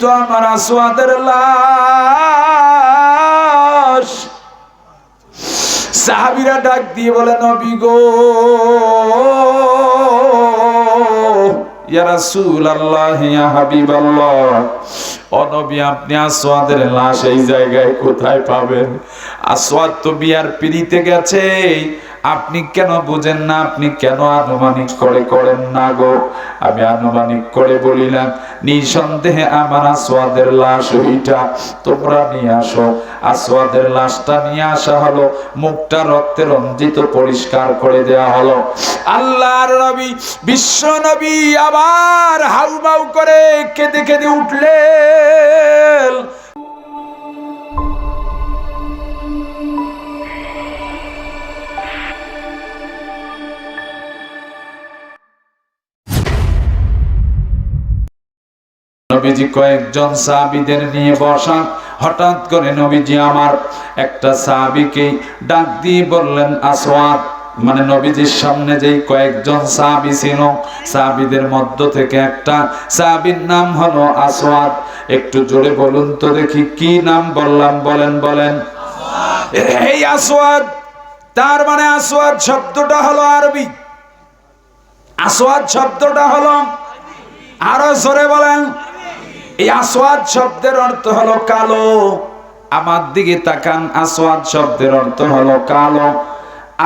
তো আমার আসওয়াদের লাশ। সাহাবিরা ডাক দিয়ে বলে, নবী গো আপনি লাশ এই জায়গায় কোথায় পাবেন? আসওয়াদ তো বিয়ার পিড়িতে গেছে। আপনি কেন বুঝেন না? আপনি কেন আনুমানিক করে করেন না গো? আমি আনুমানিক করে বলিলাম, নিঃসন্দেহে আমার আসওয়াদের লাশ ওইটা। তোমরা নিয়ে আসো। আসওয়াদের লাশটা নিয়ে আসা হলো, মুখটা রক্তে রঞ্জিত পরিষ্কার করে দেয়া হলো। আল্লাহর নবী, বিশ্ব নবী আবার হাউমাউ করে কেঁদে কেঁদে উঠলেন। নবীজি কয়েকজন সাহাবিদের নিয়ে বসা। হঠাৎ করে নবীজি আমার একটা সাহাবিকে ডাক দিয়ে বললেন, আসওয়াদ। মানে নবীজির সামনে যেই কয়েকজন সাহাবি ছিল, সাহাবিদের মধ্য থেকে একটা সাহাবির নাম হলো আসওয়াদ। একটু জোরে বলুন তো দেখি, কি নাম বললাম? বলেন বলেন। এই আসওয়াদ, তার মানে আসওয়াদ শব্দটা হলো আরবি। আসওয়াদ শব্দটা হলো আরও জোরে বলেন এই আসওয়াদ শব্দের অর্থ হলো কালো। আমার দিকে তাকান, আসওয়াদ শব্দের অর্থ হলো কালো।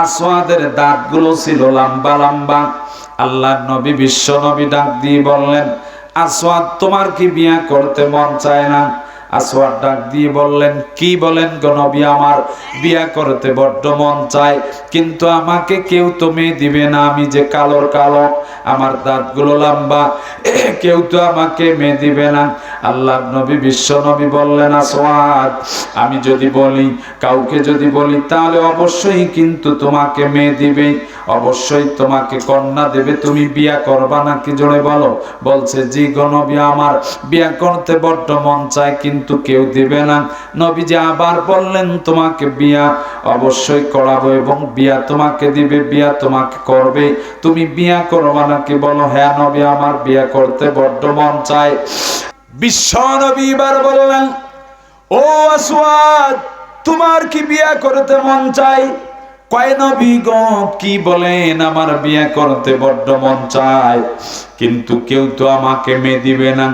আসওয়াদের দাঁতগুলো ছিল লম্বা লম্বা। আল্লাহ নবী বিশ্ব নবী ডাক দিয়ে বললেন, আসওয়াদ, তোমার কি বিয়া করতে মন চায় না? আসওয়াদ ডাক দিয়ে বললেন, কি বলেন গো নবী আমার? বিয়া করতে বড্ড মন চায়, কিন্তু আমাকে কেউ তো মেয়ে দিবে না, আমি যে কালোর কালো, আমার দাঁতগুলো লম্বা, কেউ তো আমাকে মেয়ে দিবে না। আল্লাহ নবী, বিশ্ব নবী বললেন, আসওয়াদ, আমি যদি বলি, কাউকে যদি বলি, তাহলে অবশ্যই কিন্তু তোমাকে মেয়ে দিবে, অবশ্যই তোমাকে কন্যা দেবে। তুমি বিয়া করবা নাকি জোরে বলো? বলছে, জি গো নবী আমার, বিয়া করতে বড্ড মন চায়, কিন্তু কেউ দিবে না। নবীজি আবার বললেন, তোমাকে বিয়া অবশ্যই করাবো এবং বিয়া তোমাকে দিবে, বিয়া তোমাকে করবে। তুমি বিয়া করবা নাকি বলো হ্যাঁ নবী, আমার বিয়া করতে বড্ড মন চায়। বিশ্ব নবী এবার বললেন, ও আসওয়াদ, তোমার কি বিয়া করতে মন চায়? কয় নবী গো, কি বলেন, আমার বিয়ে করতে বড্ড মন চায়। কিন্তু কেউ তো আমাকে মেয়ে দিবে না।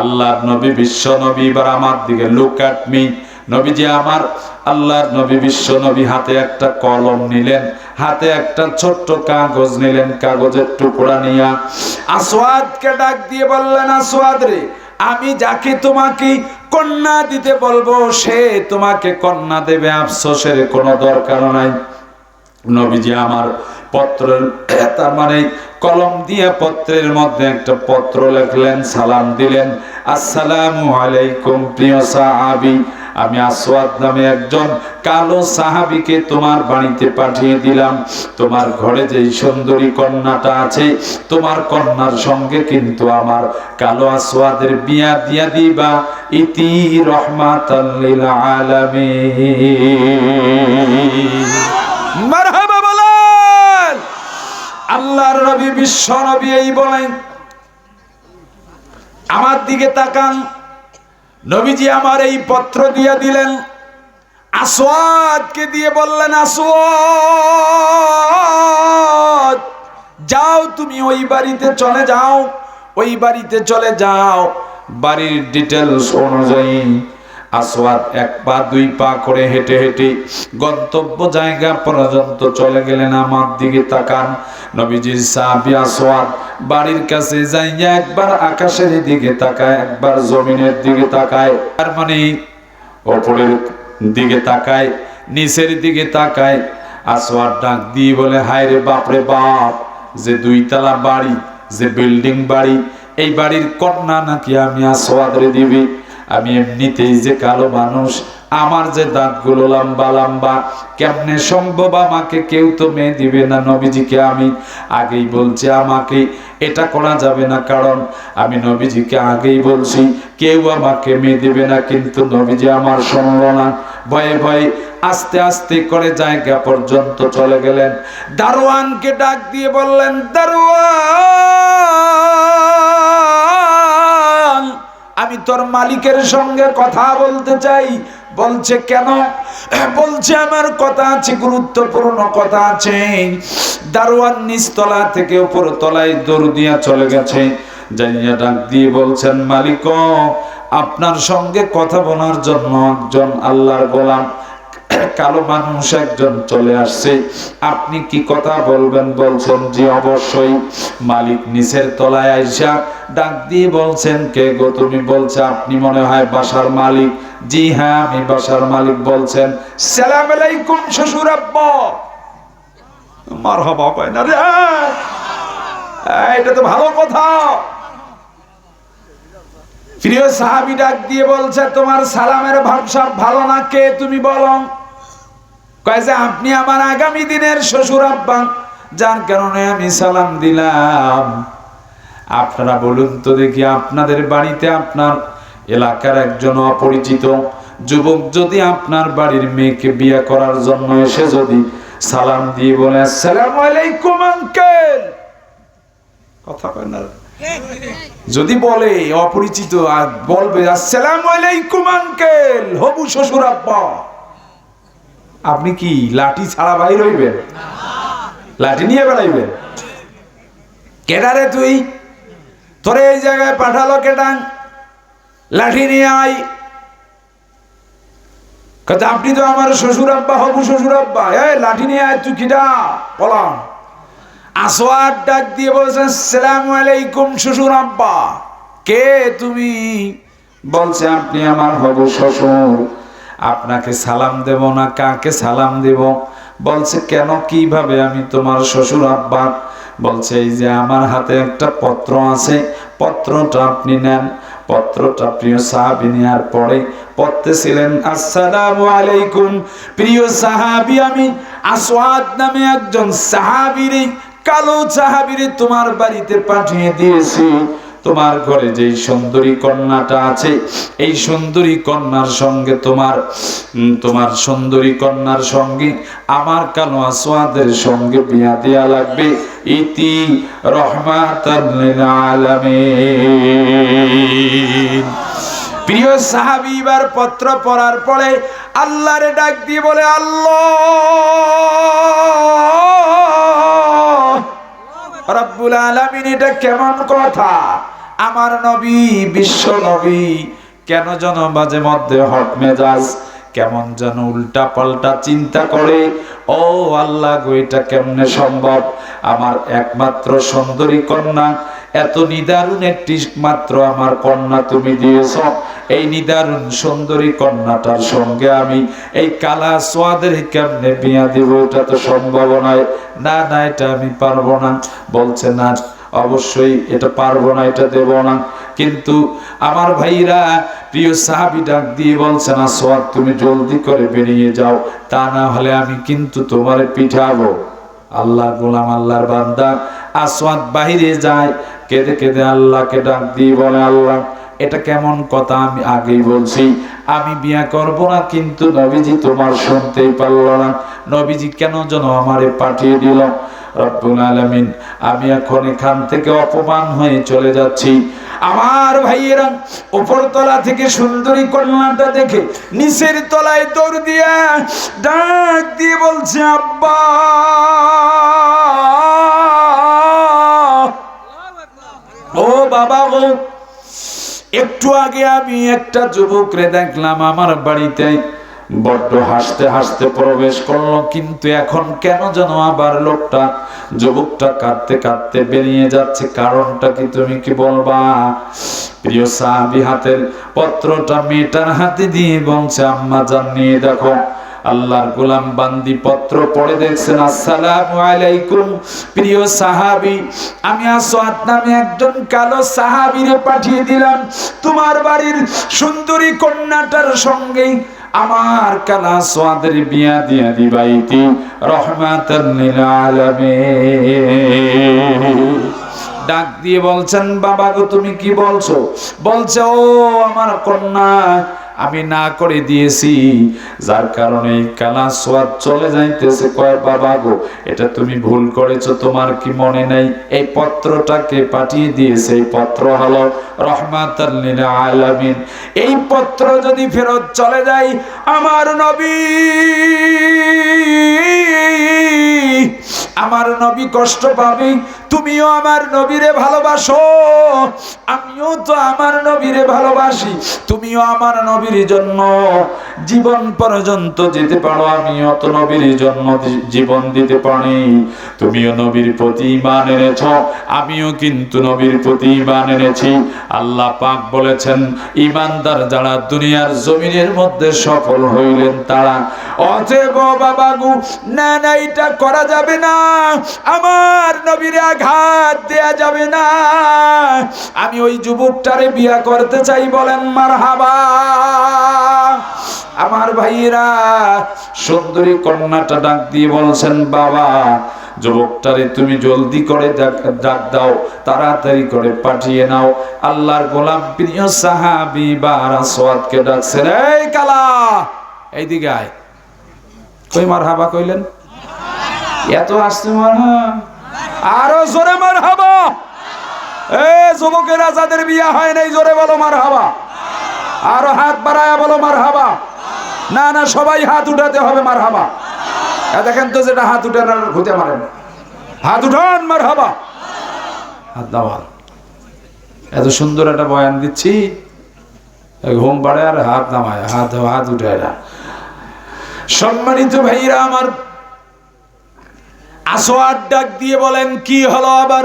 আল্লাহর নবী বিশ্ব নবী, এবার আমার দিকে লুক অ্যাট মি নবীজি আমার, আল্লাহর নবী বিশ্ব নবী, হাতে একটা কলম নিলেন, হাতে একটা ছোট্ট কাগজ নিলেন, কাগজের টুকরা নিয়া। আসওয়াদকে ডাক দিয়ে বললেন, আসওয়াদ রে, আমি যাকে তোমাকে কন্যা দিতে বলব, সে তোমাকে কন্যা দেবে, আফসোসের কোনো দরকার নাই। নবীজি আমার পত্রের, তার মানে কলম দিয়ে পত্রের মধ্যে একটা পত্র লিখলেন, সালাম দিলেন, আসসালামু আলাইকুম প্রিয় সাহাবি, আমি আসওয়াদ নামে একজন কালো সাহাবিকে তোমার বাড়িতে পাঠিয়ে দিলাম। তোমার ঘরে যেই সুন্দরী কন্যাটা আছে, তোমার কন্যার সঙ্গে কিন্তু আমার কালো আসওয়াদের বিয়া দিয়া দিবা। ইতি রহমাতাল্লিল আলামিন মারহাবা বলেন আল্লাহর নবী, বিশ্ব নবী এই বলেন। আমার দিকে তাকান। নবীজি আমার এই পত্র দিয়ে দিলেন। আসওয়াদকে দিয়ে বললেন, আসওয়াদ, যাও তুমি ওই বাড়িতে চলে যাও। ওই বাড়িতে চলে যাও। বাড়ির ডিটেলস অনুযায়ী আসওয়াদ এক পা, দুই পা করে হেঁটে হেঁটে গন্তব্য জায়গা পর্যন্ত চলে গেলেন আমার দিকে তাকান। নবীজির সাহাবি আসওয়াদ বাড়ির কাছে যাইয়া একবার আকাশের দিকে তাকায়, একবার জমিনের দিকে তাকায়, তার মানে ওপরের দিকে তাকায়, নিচের দিকে তাকায়। আসওয়াদ ডাক দিয়ে বলে, হায় রে বাপ রে বাপ, যে দুইতলা বাড়ি, যে বিল্ডিং বাড়ি, এই বাড়ির কন্যা নাকি আমি আসওয়াদরে দিবি? আমি এমনিতেই যে কালো মানুষ, আমার যে দাঁতগুলো লম্বা লম্বা, কেমনে সম্ভব আমাকে কেউ তো মেয়ে দিবে না নবীজিকে আমি? আগেই বলছি আমাকে, এটা করা যাবে না, কারণ আমি নবীজিকে আগেই বলছি, কেউ আমাকে মেয়ে দিবে না, কিন্তু নবীজি আমার শুনল না ভয়ে ভয়ে আস্তে আস্তে করে জায়গা পর্যন্ত চলে গেলেন। দারোয়ানকে ডাক দিয়ে বললেন, দারোয়ান! আমি তোর মালিকের সঙ্গে কথা বলতে চাই। বলছে কেন? বলছে আমার কথা আছে, গুরুত্বপূর্ণ কথা আছে। দারোয়ান নিচতলা থেকে উপর তলায় দৌড় দিয়া চলে গেছে। যাইয়া ডাক দিয়ে বলছেন মালিক আপনার সঙ্গে কথা বলার জন্য একজন আল্লাহর গোলাম। কালো মানুষ একজন চলে আসছে। আপনি কি কথা বলবেন? বলছেন, জি, অবশ্যই। মালিক নিচের তলায় আইসা ডাক দিয়ে বলছেন, কে গো তুমি? বলছে, আপনি মনে হয় বাসার মালিক। জি হ্যাঁ আমি বাসার মালিক। বলছেন, সালাম আলাইকুম, শ্বশুর আব্বা। মার হবা কয়, না রে এটা তো ভালো কথা। প্রিয় সাহাবি ডাক দিয়ে বলছে, তোমার সালামের ভাবসাব ভালো না কে তুমি বলো? কয় যে, আপনি আমার আগামী দিনের শ্বশুর আব্বা। যার কারণে আমি সালাম দিলাম। আপনারা বলুন তো দেখি, আপনাদের বাড়িতে আপনার এলাকার একজন অপরিচিত যুবক যদি আপনার বাড়ির মেয়েকে বিয়ে করার জন্য এসে যদি সালাম দিয়ে বলে, আসসালামু আলাইকুম, আঙ্কেল। কথা কয় না। যদি বলে, অপরিচিত, আর বলবে, আসসালামু আলাইকুম, আঙ্কেল, হবু শ্বশুর আব্বা। আপনি কি লাঠি ছাড়া বাইর হইবেন? লাঠি নিয়ে বেড়াইবেন? কেডারে তুই? তোরে এই জায়গায় পাঠালো কেডাং? লাঠি নিয়ে আই কথা আপনি তো আমার শ্বশুর আব্বা, হবু শ্বশুর আব্বা। এ, লাঠি নিয়ে আয়, তুই কিডা? পলাম আসোয়ার ডাক দিয়ে বলছে, সালাম আলাইকুম শ্বশুর আব্বা। কে তুমি? বলছে, আপনি আমার হবু শ্বশুর। আপনাকে সালাম দেব না কাকে সালাম দেব? বলছে, কেন? কীভাবে আমি তোমার শ্বশুর আব্বা? বলছে, এই যে আমার হাতে একটা পত্র আছে, পত্রটা আপনি নেন। পত্রটা প্রিয় সাহাবি নেওয়ার পরে পড়তে ছিলেন আসসালামু আলাইকুম। প্রিয় সাহাবি, আমি আসওয়াদ নামে একজন সাহাবিরে, কালো সাহাবিরে তোমার বাড়িতে পাঠিয়ে দিয়েছি। তোমার ঘরে যেই সুন্দরী কন্যাটা আছে, এই সুন্দরী কন্যার সঙ্গে তোমার তোমার সুন্দরী কন্যার সঙ্গে আমার কালো আসওয়াদের সঙ্গে বিয়া দেয়া লাগবে। ইতি আলামিন প্রিয় সাহাবি, এবার পত্র পড়ার পরে আল্লাহরে ডাক দিয়ে বলে, আল্লাহ! রব্বুল আলামিন, এটা কেমন কথা? আমার নবী, বিশ্ব নবী, কেন যেন মাঝে মধ্যে হট মেজাজ, কেমন যেন উল্টা পাল্টা চিন্তা করে, ও আল্লাহ গো, এটা কেমনে সম্ভব? আমার একমাত্র সুন্দরী কন্যা, এত নিদারুণ একটি মাত্র আমার কন্যা তুমি দিয়েছ। এই নিদারুণ সুন্দরী কন্যাটার সঙ্গে আমি এই কালা সোয়াদের কেমনে বিয়া দিব, এটা তো সম্ভব নয়। না না, এটা আমি পারব না। বলছে, না অবশ্যই এটা পারব না, এটা দেব না। কিন্তু আমার ভাইরা প্রিয় সাহাবি ডাক দিয়ে বলছে না সোয়াদ তুমি জলদি করে বেরিয়ে যাও, তা না হলে আমি কিন্তু তোমার পিঠাবো। আল্লাহ গোলাম, আল্লাহর বান্দা আসওয়াদ বাহিরে যায়, কেঁদে কেঁদে আল্লাহকে ডাক দিয়ে বলে, আল্লাহ, এটা কেমন কথা আমি আগেই বলছি। আমি বিয়া করব না, কিন্তু নবীজি তোমার শুনতেই পারল না। নবীজি কেন যেন আমারে পাঠিয়ে দিল? রব্বুল আলামিন, আমি এখন এখান থেকে অপমান হয়ে চলে যাচ্ছি। আমার ভাইয়েরা উপর তলা থেকে সুন্দরী কন্যাটা দেখে নিচের তলায় দৌড় দিয়া ডাক দিয়ে বলছে, আব্বা! ও বাবা গো একটু আগে আমি একটা যুবকরে দেখলাম, আমার বাড়িতে বড্ড হাসতে হাসতে প্রবেশ করল, কিন্তু এখন কেন যেন আবার লোকটা, যুবকটা কাঁদতে কাঁদতে বেরিয়ে যাচ্ছে। কারণটা কি তুমি কি বলবা? প্রিয় সাহাবি, হাতের পত্রটা মেয়েটার হাতে দিয়ে বলছে, আম্মা, জান নিয়ে দেখো। আল্লাহর গোলাম বান্দি পত্র পড়ে দেখছেন, আসসালামু আলাইকুম, প্রিয় সাহাবি। আমি আসওয়াদ নামে একজন কালো সাহাবীরে পাঠিয়ে দিলাম। তোমার বাড়ির সুন্দরী কন্যাটার সঙ্গে আমার কালা সোয়াদের বিয়া দিয়া দিবাইতি রহমাতাল লিল আলামিন। ডাক দিয়ে বলছেন, বাবা গো, তুমি কি বলছো? বলছে, ও আমার কন্যা আমি না করে দিয়েছি, যার কারণে কালা সোয়াদ চলে যাইতেছে। কয়, বাবা গো, এটা তুমি ভুল করেছ, তোমার কি মনে নেই? এই পত্রটাকে পাঠিয়ে দিয়েছে, এই পত্র হলো রহমাতাল আলামিন। এই পত্র যদি ফেরত চলে যায়, আমার নবী আমার নবী কষ্ট পাবে, তুমিও আমার নবীরে ভালোবাসো, আমিও তো আমার নবীরে ভালোবাসি, তুমিও আমার নবীর জন্য। জীবন পর্যন্ত যেতে পারো, আমিও তো নবীর জন্য জীবন দিতে পারি। তুমিও নবীর প্রতি ইমান এনেছ, আমিও কিন্তু নবীর প্রতি ইমান এনেছি। আল্লাহ পাক বলেছেন ইমানদার যারা দুনিয়ার জমিনের মধ্যে সফল হইলেন তারা, অতএব বাবা গু না না, এটা করা যাবে না। আমার নবীর আঘাত দেয়া যাবে না। আমি ওই যুবকটারে বিয়া করতে চাই বলেন মার হাবা আমার ভাইয়েরা, সুন্দরী কন্যাটা ডাক দিয়ে বলছেন, বাবা, যুবকটারে তুমি জলদি করে ডাক- দাও, তাড়াতাড়ি করে পাঠিয়ে নাও। আল্লাহর গোলাম প্রিয় সাহাবি বারা সোয়াদকে ডাকছেন, এই কালা, এইদিকে আয়। কই মার হাবা কইলেন? এত আসতে মার আরও জোরে মার হাবা এ যুবকেরা, যাদের বিয়া হয় নাই, জোরে বলো মার হাবা আরও হাত বাড়ায়া বলো মার হাবা না না, সবাই হাত উঠাতে হবে মার হাবা দেখেন তো যেটা হাত উঠান আর ঘুতে মারেন হাত উঠান মার হাবা হাত দাওয়াল। এত সুন্দর একটা বয়ান দিচ্ছি। ঘুম পাড়ে আর হাত নামায়, হাত হাত উঠে না। সম্মানিত ভাইরা আমার আসোয়াদ ডাক দিয়ে বলেন, কি হলো আবার?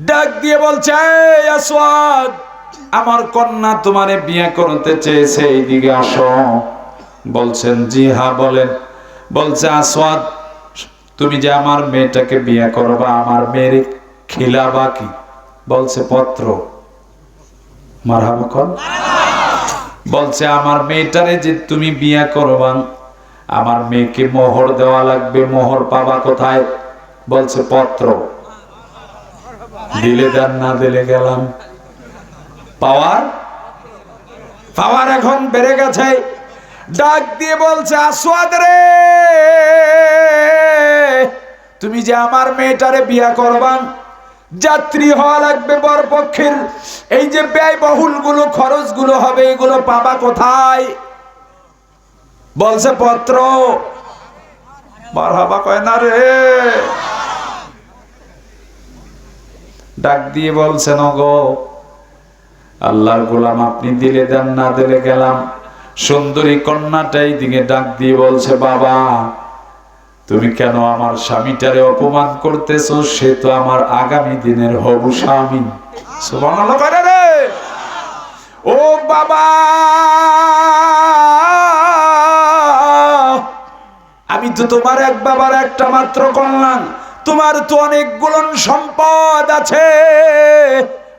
ডাক দিয়ে বলছে, "এই আসওয়াদ আমার কন্যা তোমারে বিয়ে করতে চেয়েছে, এইদিকে আসো। বলছেন, জি হ্যাঁ বলেন। বলছে, আসওয়াদ, তুমি যে আমার মেয়েটাকে বিয়ে করবা, আমার মেয়ের খিলাবা কি? বলছে, পত্র। বলছে, আমার মেয়েটারে যে তুমি বিয়ে করবা, আমার মেয়েকে মোহর দেওয়া লাগবে, মোহর পাবা কোথায়? বলছে, পত্র। দিলে দেন, না দিলে গেলাম। পাওয়ার? পাওয়ার এখন বেড়ে গেছে। ডাক দিয়ে বলছে, আসওয়াদ রে! তুমি যে আমার মেয়েটারে বিয়া করবান, যাত্রী হওয়া লাগবে বরপক্ষের। এই যে ব্যয় বহুলগুলো খরচগুলো হবে, এগুলো পাবা কোথায়? বলছে, পত্র। বারহাবা কয়, না রে। ডাক দিয়ে বলছেন গো আল্লাহর গোলাম আপনি দিলে দেন, না দিলে গেলাম। সুন্দরী কন্যাটাই দিকে ডাক দিয়ে বলছে, বাবা, তুমি কেন আমার স্বামীটারে অপমান করতেছ? সে তো আমার আগামী দিনের হবু স্বামী। ও বাবা, আমি তো তোমার এক বাবার একটা মাত্র কন্যা। তোমার তো অনেকগুলো সম্পদ আছে।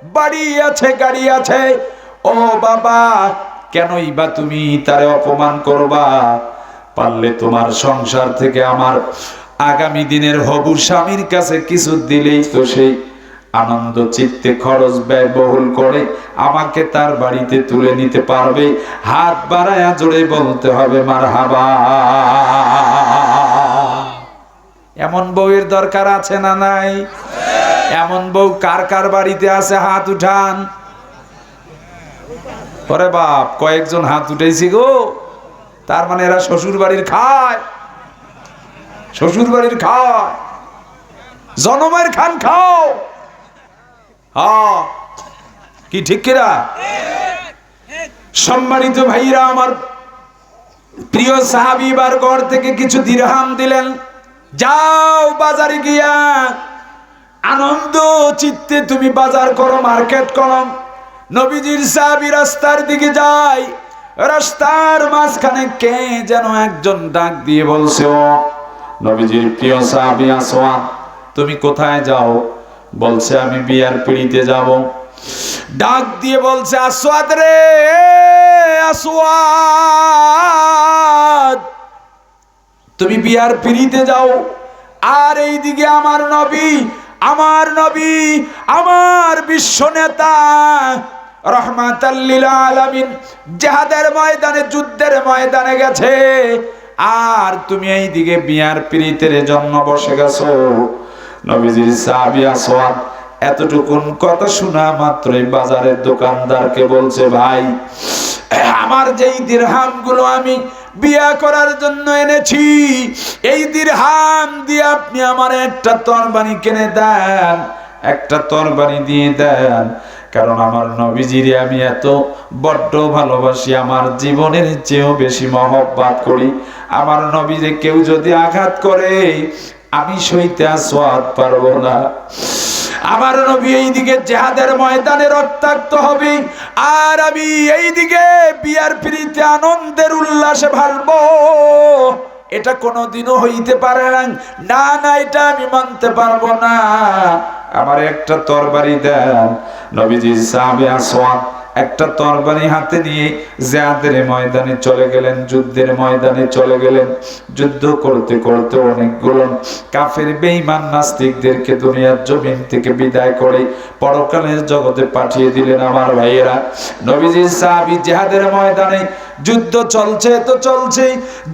বাড়ি আছে, গাড়ি আছে। ও বাবা, কেনই বা তুমি তারে অপমান করবা? পারলে তোমার সংসার থেকে আমার আগামী দিনের হবু স্বামীর কাছে কিছু দিলেই তো সেই আনন্দ, চিত্তে খরচ ব্যয়বহুল করে আমাকে তার বাড়িতে তুলে নিতে পারবে। হাত বাড়ায়া জোরে বলতে হবে মার হাবা এমন বউয়ের দরকার আছে না নাই? এমন বউ কার কার বাড়িতে আছে? হাত উঠান। ওরে বাপ, কয়েকজন হাত উঠেছি গো। তার মানে এরা শ্বশুর বাড়ির খায়। শ্বশুর বাড়ির খায়। জনমের খান খাও। হ্যাঁ। কি ঠিক কিরা সম্মানিত ভাইরা, আমার প্রিয় সাহাবি বার ঘর থেকে কিছু দিরহাম দিলেন। যাও বাজারে গিয়া আনন্দ চিত্তে তুমি বাজার করো, মার্কেট করো। নবীজির সাহাবি রাস্তার দিকে যায়, রাস্তার মাঝখানে কে যেন একজন ডাক দিয়ে বলছে, ও নবীজির প্রিয় সাহাবি আসোয়া, তুমি কোথায় যাও? বলছে, আমি বিয়ার পিড়িতে যাব। ডাক দিয়ে বলছে, আসোয়াদ রে, আসোয়াদ, তুমি বিয়ার পিড়িতে যাও। আর এইদিকে আমার নবী আমার নবী, আমার বিশ্ব নেতা রহমাতাল্লিল জাহাদের ময়দানে, যুদ্ধের ময়দানে গেছে। আর তুমি এই দিকে বিয়ার প্রীতের জন্য বসে গেছো। নবীজির সাহাবী এতটুকুন কথা শোনা মাত্রই বাজারের দোকানদারকে বলছে, ভাই, আমার যেই দিরহামগুলো আমি বিয়া করার জন্য এনেছি। এই দিরহাম দিয়ে আপনি আমার একটা তরবারি কিনে দেন। একটা তরবারি দিয়ে দেন। কারণ আমার নবীজিরে আমি এত বড্ড ভালোবাসি, আমার জীবনের চেয়েও বেশি মহব্বাত করি। আমার নবীরে কেউ যদি আঘাত করে, আমি সইতে আসওয়াদ পারব না। আমার নবী এইদিকে জেহাদের ময়দানে রক্তাক্ত হবে। আর আমি এইদিকে বিয়ার ফিরিতে আনন্দের উল্লাসে ভালব এটা কোনোদিনও হইতে পারে না না, এটা আমি মানতে পারব না। আমার একটা তরবারি দেন। নবীজি সাহাবে আসওয়াদ একটা তরবারি হাতে নিয়ে জিয়াদের ময়দানে চলে গেলেন, যুদ্ধের ময়দানে চলে গেলেন। যুদ্ধ করতে করতে অনেকগুলো কাফের, বেঈমান নাস্তিকদেরকে দুনিয়ার জমিন থেকে বিদায় করে পরকালের জগতে পাঠিয়ে দিলেন। আমার ভাইয়েরা, নবীজি সাহাবী জিহাদের ময়দানে যুদ্ধ চলছে তো চলছে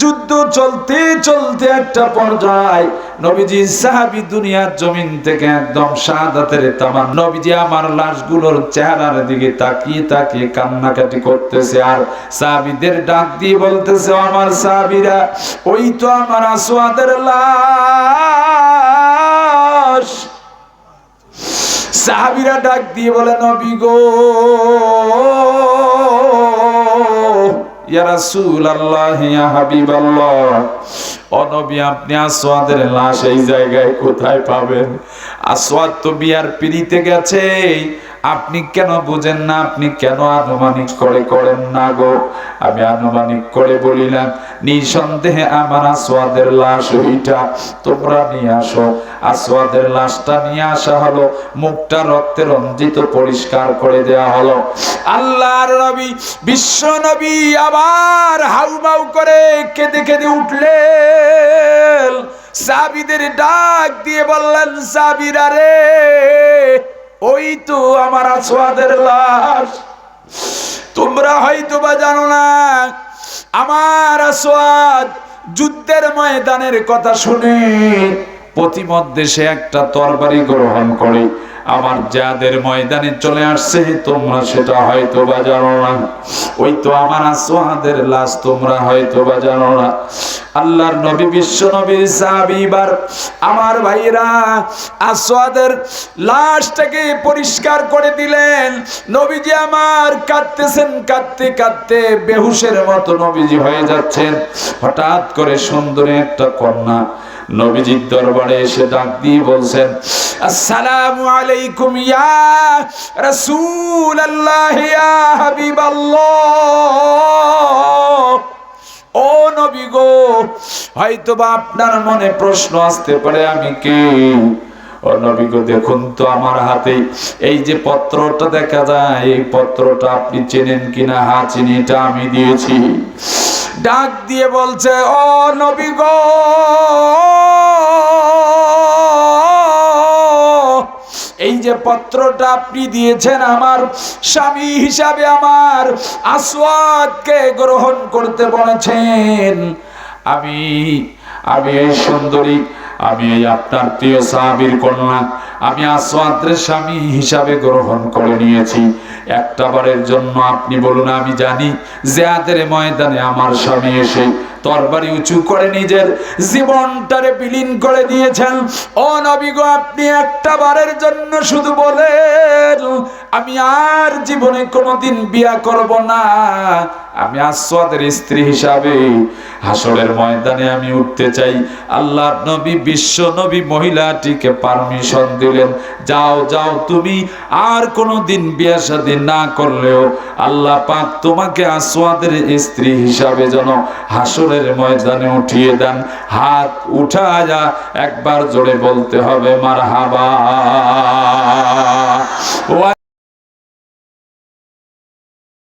যুদ্ধ চলতে চলতে একটা পর্যায়। নবীজি সাহাবী দুনিয়ার জমিন থেকে একদম শাহাদাতের তামান নবীজি আমার লাশগুলোর চেহারার দিকে তাকিয়ে তাকিয়ে কান্নাকাটি করতেছে আর সাহাবীদের ডাক দিয়ে বলতেছে আমার সাহাবীরা, ওই তো আমার আসওয়াদের লাশ। সাহাবীরা ডাক দিয়ে বলে, নবী গো হাবিবাল্লাহ। ও নবী, আপনি আসওয়াদের লাশ এই জায়গায় কোথায় পাবেন? আসওয়াদ তো বিয়ার পিড়িতে গেছে। আপনি কেন বুঝেন না? আপনি কেন আনুমানিক করে করেন না গো? আমি আনুমানিক করে বলিলাম, নিঃসন্দেহে আমার আসওয়াদের লাশ ওইটা। তোমরা নিয়ে আসো। আসওয়াদের লাশটা নিয়ে আসা হলো, মুখটা রক্তে রঞ্জিত পরিষ্কার করে দেয়া হলো। আল্লাহর নবী, বিশ্ব নবী আবার হাউমাউ করে কেঁদে কেঁদে উঠলেন। সাবিদের ডাক দিয়ে বললেন, সাবিরা রে ওই তো আমার আসোয়াদের লাশ। তোমরা হয়তো বা জানো না, আমার আসোয়াদ যুদ্ধের ময়দানের কথা শুনে প্রতিমধ্যে সে একটা তরবারি গ্রহণ করে। আমার যাদের ময়দানে চলে আসছে, তোমরা সেটা হয়তো বা জানো না। ওই তো আমার আসওয়াদের লাশ, তোমরা হয়তো বা জানো না। আল্লাহর নবী, বিশ্ব নবীর সাহাবিবার আমার ভাইরা আসওয়াদের লাশটাকে পরিষ্কার করে দিলেন। নবীজি আমার কাঁদতেছেন, কাঁদতে কাঁদতে বেহুশের মতো নবীজি হয়ে যাচ্ছেন। হঠাৎ করে সুন্দরী একটা কন্যা নবীজির দরবারে এসে ডাক দিয়ে বলছেন, আসসালামু আলাইকুম ইয়া রাসূলুল্লাহ, ইয়া হাবিবাল্লাহ। ও নবী গো হয়তো বা আপনার মনে প্রশ্ন আসতে পারে, আমি কে? ও নবী গো, দেখুন তো আমার হাতে, এই যে পত্রটা দেখা যায়, এই পত্রটা আপনি চেনেন কিনা? হা চিনি, এটা আমি দিয়েছি। ডাক দিয়ে বলছে, ও নবী গো! এই যে পত্রটা আপনি দিয়েছেন আমার স্বামী হিসাবে আমার আসওয়াদকে গ্রহণ করতে বলেছেন। আমি আমি এই সুন্দরী আমি এই আপনার প্রিয় সাহাবীর কন্যা। আমি আসওয়াদের স্বামী হিসাবে গ্রহণ করে নিয়েছি। একটা বারের জন্য আপনি বলুন, আমি জানি জেহাদের ময়দানে আমার স্বামী এসে তরবারি উঁচু করে নিজের জীবনটারে বিলীন করে দিয়েছেন। ও নবী গো, আপনি একটা বারের জন্য শুধু বলেন, আমি আর জীবনে কোনোদিন বিয়া করব না। আমি আসওয়াদের স্ত্রী হিসাবে হাসরের ময়দানে আমি উঠতে চাই। আল্লাহ নবী, বিশ্ব নবী মহিলাটিকে পারমিশন দিলেন, যাও যাও, তুমি আর কোনোদিন বিয়া শাদী না করলেও আল্লাহ পাক তোমাকে আসওয়াদের স্ত্রী হিসাবে যেন হাসরের ময়দানে উঠিয়ে দেন। হাত উঠা উঠায়া একবার জোরে বলতে হবে মার হাবা